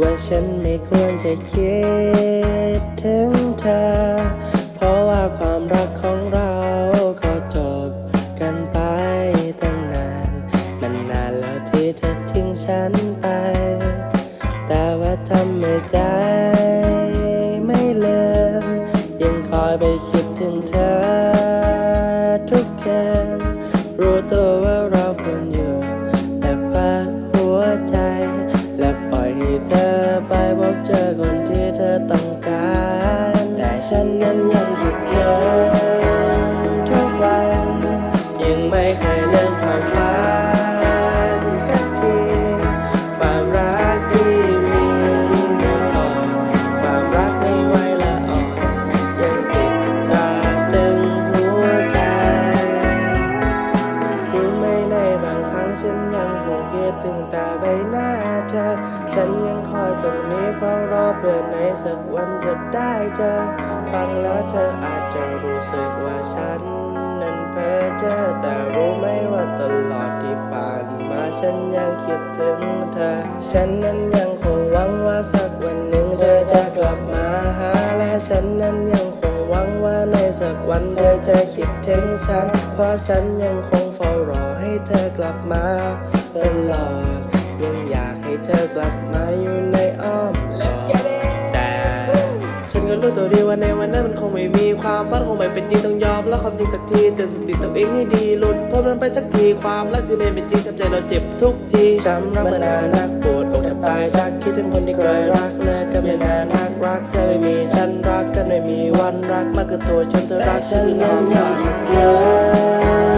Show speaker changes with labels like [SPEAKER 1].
[SPEAKER 1] ว่าฉันไม่ควรจะคิดถึงเธอ เพราะว่าความรักของเราก็จบกันไปตั้งนาน มันนานแล้วที่เธอทิ้งฉันไป แต่ว่าทำไม่ใจไม่เลืมยังคอยไปคิดถึงเธอทุกคืนรู้ตัว เธอต้องการ แต่ฉันนั้นยังคิดเธอ ฉันยังคงคิดถึงแต่ใบหน้าเธอ ฉันยังคอยตรงนี้เฝ้ารอเพื่อในสักวันจะได้เจอ ฟังแล้วเธออาจจะรู้สึกว่าฉันนั้นเพ้อเจอแต่รู้ไหมว่าตลอดที่ผ่านมาฉันยังคิดถึงเธอ ฉันนั้นยังคงหวังว่าสักวันหนึ่งเธอจะกลับมาหาและฉันนั้นยัง สักวันเธอจะคิดถึงฉัน เพราะฉันยังคงเฝ้ารอให้เธอกลับมาตลอด ยังอยากให้เธอกลับมาอยู่ในอ้อมกอดแต่ฉันก็รู้ตัวดีว่าในวันนั้นมันคงไม่มีความฝันคงไม่เป็นจริงต้องยอมแล้วความจริงสักทีเตือนสติตัวเองให้ดีหลุดพ้นมันไปสักทีความรักที่ไม่เป็นจริงทำใจเราเจ็บทุกทีช้ำรักมานานนักปวดอกแทบตายจากคิดถึงคนที่เคยรักเลิกกันไม่นานนักรักเธอไม่มีฉัน รักกันไม่มีวันรักมากเกินตัวจนเธอรักฉันนั้นยังคิดเธอ